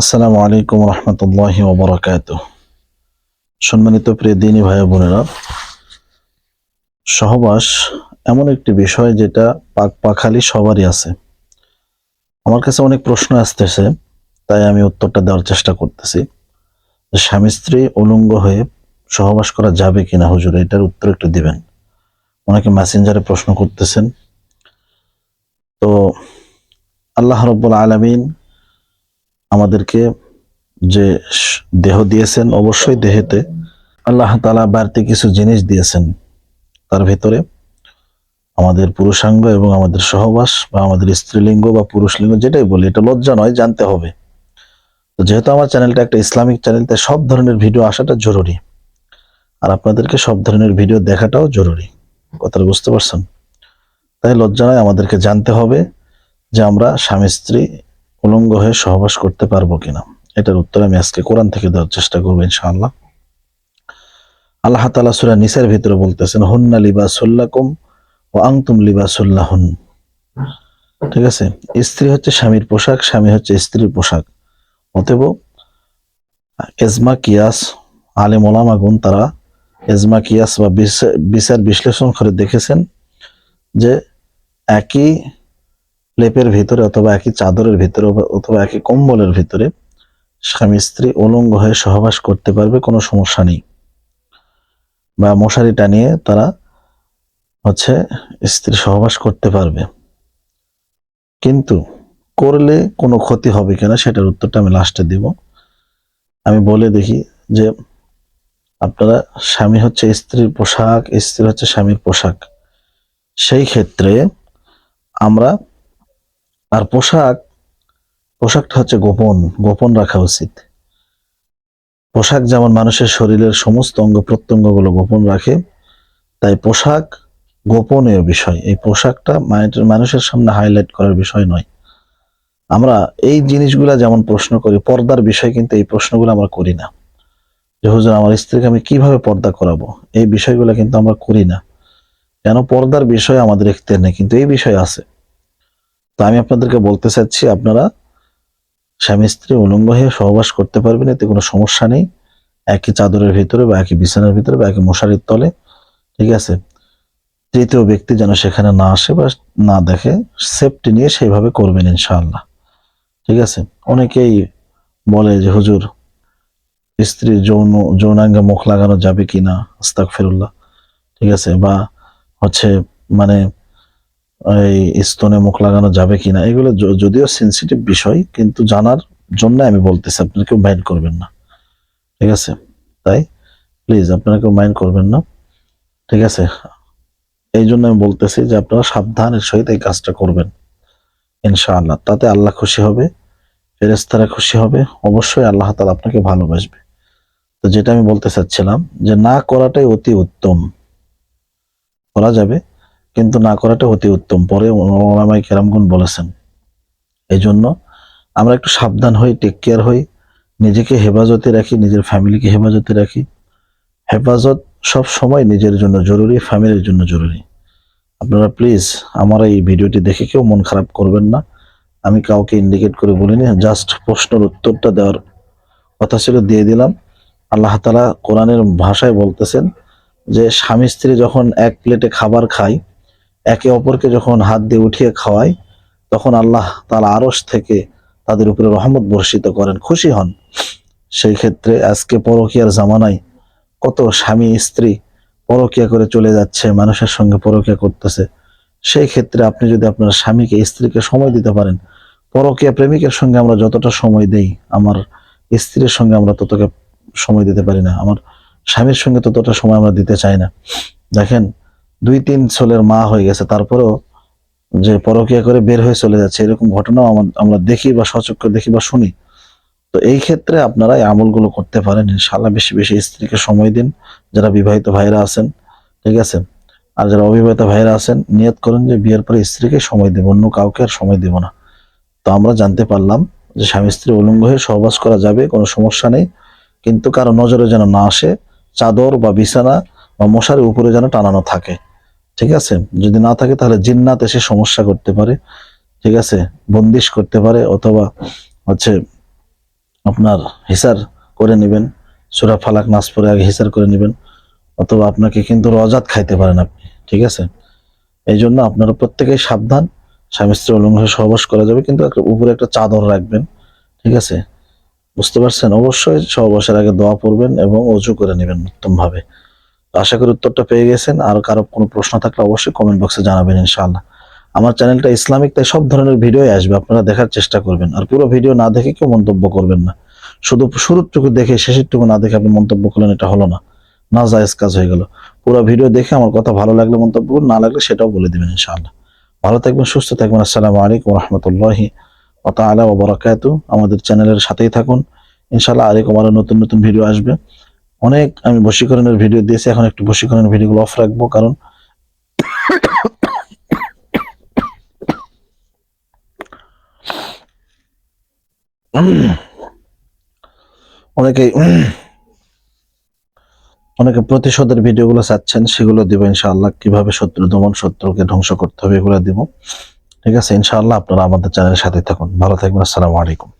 আসসালামু আলাইকুম রহমতুল্লাহ ওবরাকাত সম্মানিত প্রিয় দিনী ভাই বোনেরা, সহবাস এমন একটি বিষয় যেটা পাক পাখালি সবারই আছে। আমার কাছে অনেক প্রশ্ন আসতেছে, তাই আমি উত্তরটা দেওয়ার চেষ্টা করতেছি। স্বামী স্ত্রী উলঙ্গ হয়ে সহবাস করা যাবে কিনা? হুজুর, এটার উত্তর একটু দিবেন। অনেকে মেসেঞ্জারে প্রশ্ন করতেছেন। তো আল্লাহ রব্বুল আলমিন আমাদেরকে যে দেহ দিয়েছেন অবশ্যই দেহেতে, আল্লাহ তালা বাড়তি কিছু জিনিস দিয়েছেন তার ভেতরে। আমাদের পুরুষাঙ্গ এবং আমাদের সহবাস বা আমাদের স্ত্রীলিঙ্গ বা পুরুষলিঙ্গ যেটাই বলি, এটা লজ্জা নয়, জানতে হবে। তো যেহেতু আমার চ্যানেলটা একটা ইসলামিক চ্যানেল, তাই সব ধরনের ভিডিও আসাটা জরুরি। আর আপনাদেরকে সব ধরনের ভিডিও দেখাটাও জরুরি। কথাটা বুঝতে পারছেন? তাই লজ্জা নয়, আমাদেরকে জানতে হবে যে আমরা স্বামী, স্ত্রী উলঙ্গ হয়ে সহবাস করতে পারব কিনা? এটার উত্তর আমি আজকে কোরআন থেকে দেওয়ার চেষ্টা করব ইনশাআল্লাহ। আল্লাহ তালা সুরা নিসের ভিতরে বলতেছেন, হুন্না লিবাসুল্লাকুম ও আংতুম লিবাসুল্লাহুন ঠিক আছে? স্ত্রী হচ্ছে স্বামীর পোশাক, স্বামী হচ্ছে স্ত্রীর পোশাক। অতএব এজমা, কিয়াস আলে মোলামাগুন তারা এজমা, কিয়াস বা বিচার বিশ্লেষণ করে দেখেছেন যে একই লেপের ভিতরে অথবা একই চাদরের ভিতরে অথবা- একই কম্বলের ভিতরে স্বামী স্ত্রী উলঙ্গ হয়ে সহবাস করতে পারবে, কোনো সমস্যা নেই। বা মশারি টানিয়ে তারা হচ্ছে স্ত্রী সহবাস করতে পারবে। কিন্তু করলে কোনো ক্ষতি হবে কিনা সেটার উত্তরটা আমি লাস্টে দিব। আমি বলে দেখি যে আপনারা স্বামী হচ্ছে স্ত্রীর পোশাক, স্ত্রী হচ্ছে স্বামীর পোশাক। সেই ক্ষেত্রে আমরা আর পোশাক, পোশাকটা হচ্ছে গোপন গোপন রাখা উচিত। পোশাক যেমন মানুষের শরীরের সমস্ত অঙ্গ প্রত্যঙ্গগুলো গোপন রাখে, তাই পোশাক গোপনীয় বিষয়। এই পোশাকটা মানুষের সামনে হাইলাইট করার বিষয় নয়। আমরা এই জিনিসগুলা যেমন প্রশ্ন করি, পর্দার বিষয় কিন্তু এই প্রশ্নগুলো আমরা করি না। যে, হুজুর, আমার স্ত্রীকে আমি কীভাবে পর্দা করাবো? এই বিষয়গুলো কিন্তু আমরা করি না। কেন? পর্দার বিষয় আমাদের এখতিয়ার নেই, কিন্তু এই বিষয় আছে। তো আমি আপনাদেরকে বলতে চাচ্ছি, আপনারা স্বামী স্ত্রী উলঙ্গ হয়ে সহবাস করতে পারবেন, এতে কোনো সমস্যা নেই। একই চাদরের ভিতরে বা একই বিছানার ভিতরে বা একই মশারির তলে, ঠিক আছে? তৃতীয় ব্যক্তি যেন সেখানে না আসে বা না দেখে সেফটি নিয়ে সেইভাবে করবেন ইনশাআল্লাহ। ঠিক আছে? অনেকেই বলে যে, হুজুর স্ত্রীর যৌন, যৌনাঙ্গে মুখ লাগানো যাবে কিনা? আস্তাক ফেরুল্লাহ ঠিক আছে? বা হচ্ছে মানে এই স্তনে মুখ লাগানো যাবে কিনা, এগুলো যদিও সেন্সিটিভ বিষয়, কিন্তু জানার জন্য আমি বলতেছি, আপনারা কেউ মাইন্ড করবেন না। ঠিক আছে? তাই? প্লিজ আপনারা কেউ মাইন্ড করবেন না। ঠিক আছে? এই জন্য আমি বলতেছি যে আপনারা সাবধানের সহিত এই কাজটা করবেন, ইনশাআল্লাহ। তাতে আল্লাহ খুশি হবে ফেরেস্তারা খুশি হবে, অবশ্যই আল্লাহ তালা আপনাকে ভালোবাসবে। তো যেটা আমি বলতে চাচ্ছিলাম, যে না করাটাই অতি উত্তম। করা যাবে কিন্তু না করাটা অতি উত্তম। পরে ওলামাই কেরামগুন বলেছেন এই জন্য আমরা একটু সাবধান হই টেক কেয়ার হই, নিজেকে হেফাজতে রাখি, নিজের ফ্যামিলিকে হেফাজতে রাখি। হেফাজত সব সময় নিজের জন্য জরুরি ফ্যামিলির জন্য জরুরি। আপনারা প্লিজ আমার এই ভিডিওটি দেখে কেউ মন খারাপ করবেন না। আমি কাউকে ইন্ডিকেট করে বলিনি জাস্ট প্রশ্নের উত্তরটা দেওয়ার কথা ছিল, দিয়ে দিলাম। আল্লাহ তালা কোরআনের ভাষায় বলতেছেন যে স্বামী স্ত্রী যখন এক প্লেটে খাবার খায় একে অপরকে যখন হাত দিয়ে উঠিয়ে খাওয়ায়, তখন আল্লাহ তালা আরস থেকে তাদের উপরে রহমত বর্ষিত করেন। খুশি হন। সেই ক্ষেত্রে আজকে পরকিয়ার জামানায় কত স্বামী, স্ত্রী পরকিয়া করে চলে যাচ্ছে, মানুষের সঙ্গে পরকিয়া করতেছে। সেই ক্ষেত্রে আপনি যদি আপনার স্বামীকে, স্ত্রীকে সময় দিতে পারেন, পরকিয়া প্রেমিকের সঙ্গে আমরা যতটা সময় দেই, আমার স্ত্রীর সঙ্গে আমরা ততটা সময় দিতে পারি না। আমার স্বামীর সঙ্গে ততটা সময় আমরা দিতে চাই না। দেখেন দুই তিন ছেলের মা হয়ে গেছে, তারপরেও যে পরকিয়া করে বের হয়ে চলে যাচ্ছে, এরকম ঘটনাও আমরা দেখি বা সচক্ষে দেখি বা শুনি। তো এই ক্ষেত্রে আপনারা আমলগুলো করতে পারেন ইনশাল্লাহ বেশি বেশি স্ত্রীকে সময় দিন, যারা বিবাহিত ভাইরা আছেন, ঠিক আছে? আর যারা অবিবাহিত ভাইরা আছেন, নিয়ত করেন যে বিয়ের পরে স্ত্রীকে সময় দেব, অন্য কাউকে আর সময় দেব না। তো আমরা জানতে পারলাম যে স্বামী স্ত্রী উলঙ্গ হয়ে সহবাস করা যাবে, কোনো সমস্যা নেই। কিন্তু কারও নজরে যেন না আসে, চাদর বা বিছানা বা মশারির উপরে যেন টানানো থাকে। ঠিক আছে? যদি না থাকে তাহলে জিন্নাত এসে সমস্যা করতে পারে, ঠিক আছে? বন্দিশ করতে পারে অথবা হচ্ছে আপনার হিসার করে নেবেন। সুরা ফালাক নাচ পরে আগে হিসার করে নেবেন। অথবা আপনাকে কিন্তু রজাত খাইতে পারেন আপনি, ঠিক আছে? এই জন্য আপনারা প্রত্যেকেই সাবধান। স্বামী স্ত্রী উলঙ্গ সহবাস করা যাবে, কিন্তু উপরে একটা চাদর রাখবেন, ঠিক আছে? বুঝতে পারছেন? অবশ্যই সহবাসের আগে দোয়া পড়বেন এবং অজু করে নেবেন উত্তম ভাবে তো আশা করি উত্তরটা পেয়ে গেছেন। আর কারও কোনো প্রশ্ন থাকলে অবশ্যই কমেন্ট বক্সে জানাবেন ইনশাআল্লাহ। আমার চ্যানেলটা ইসলামিক, তাই সব ধরনের ভিডিওই আসবে, আপনারা দেখার চেষ্টা করবেন। আর পুরো ভিডিও না দেখে কেউ মন্তব্য করবেন না। শুধু শুরুরটুকু দেখে, শেষেরটুকু না দেখে আপনি মন্তব্য করলেন, এটা হলো না। না, জায়েজ কাজ হয়ে গেল। পুরো ভিডিও দেখে আমার কথা ভালো লাগলে মন্তব্য করুন, না লাগলে সেটাও বলে দিবেন ইনশাআল্লাহ। ভালো থাকবেন, সুস্থ থাকবেন, আসসালামু আলাইকুম রহমতুল্লাহি ও তাআলা ওয়া বারাকাতু আমাদের চ্যানেলের সাথেই থাকুন। ইনশাআল্লাহ আরেকম আরও নতুন নতুন ভিডিও আসবে। অনেক আমি বশীকরণের ভিডিও দিয়েছি, এখন একটু বশীকরণের ভিডিওগুলো অফ রাখব, কারণ অনেকে অনেকে প্রতিশোধের ভিডিওগুলো চাচ্ছেন, সেগুলো দিব ইনশাআল্লাহ। কীভাবে শত্রু দমন, শত্রুকে ধ্বংস করতে হবে, এগুলো দিব। ঠিক আছে, ইনশাআল্লাহ আপনারা আমাদের চ্যানেলের সাথে থাকুন। ভালো থাকবেন, আসসালামু আলাইকুম।